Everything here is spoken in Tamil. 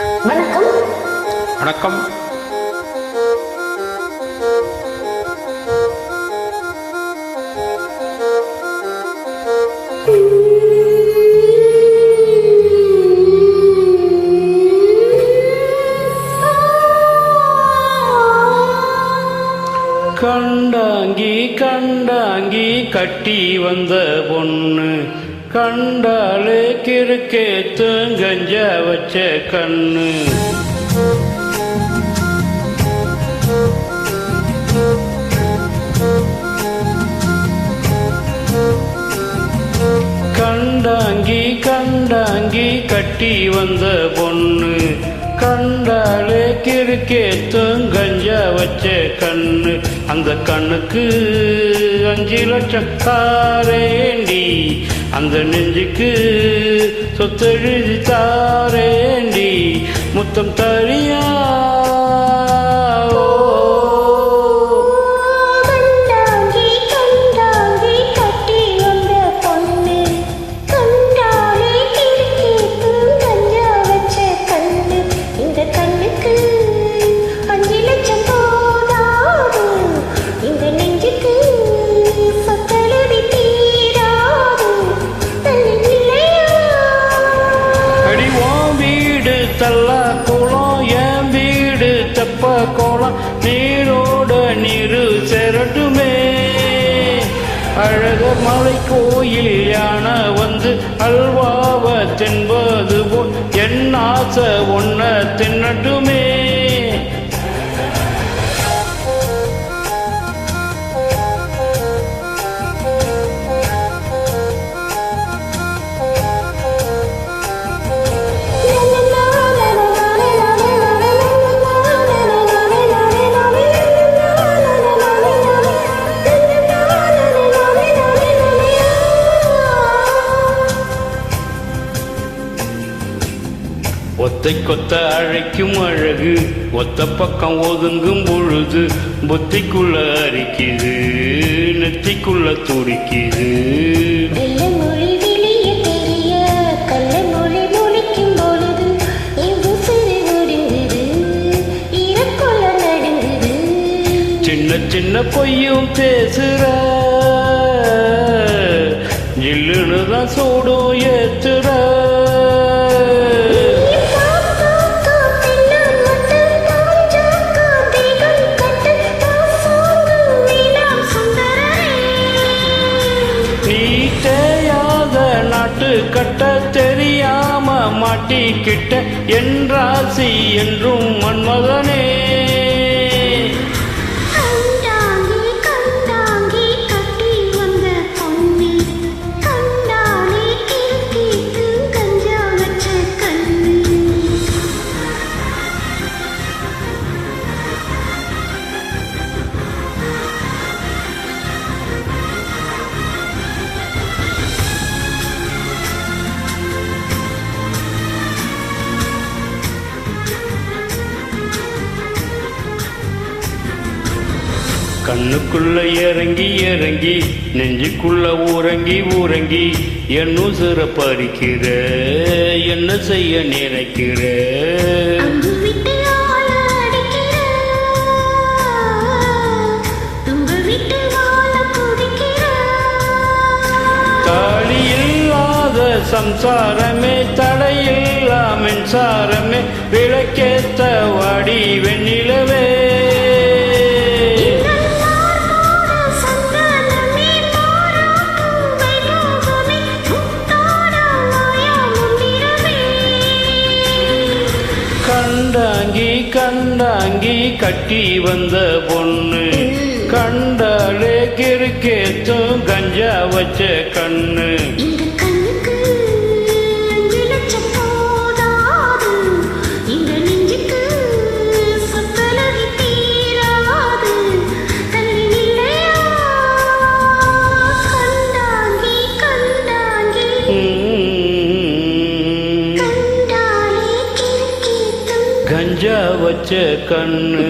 வணக்கம். வணக்கம். கண்டாங்கி கண்டாங்கி கட்டி வந்த பொண்ணு. கண்டாலே கிறுக்கேத்து தூங்கஞ்ச வச்ச கண்ணு. கண்டாங்கி கண்டாங்கி கட்டி வந்த பொண்ணு. கண்டாலே கிறுக்கேத்தும் கஞ்சா வச்ச கண்ணு. அந்த கண்ணுக்கு அஞ்சு லட்சம் தாரேண்டி. அந்த நெஞ்சுக்கு சொத்தெழுதி தாரேண்டி. முத்தம் தெப்ப நீரோட நீரு செரட்டுமே. அழக மலை கோயில் யானை வந்து அல்வாவ தின்பது போல் என் ஆசை ஒன்ன தின்னட்டுமே. ஒத்தை கொத்த அழைக்கும் அழகு ஒத்த பக்கம் ஒதுங்கும் பொழுது புத்திக்குள்ள அரிக்குது நெத்திக்குள்ள துடிக்குது. சின்ன சின்ன பொய்யும் பேசுற ஜில்லுன்னு தான் சூடும் ஏத்துற. கட்ட தெரியாம மாட்டிக்கிட்ட என்றாசி என்றும் மன்மதனே கண்ணுக்குள்ள இறங்கி இறங்கி நெஞ்சுக்குள்ள ஊறங்கி ஊறங்கி என் உசுர பறிக்கிற என்ன செய்ய நினைக்கிற? தாலி இல்லாத சம்சாரமே தடையில்லா மின்சாரமே விளக்கேத்த வாடி வெண்ணிலவே. கண்டாங்கி கட்டி வந்த பொண்ணு. கண்டாலே கிறுக்கேத்தும் கஞ்சா வச்ச கண்ணு. கண்டாலே கிறுக்கேத்தும் கஞ்சா வச்ச கண்ணு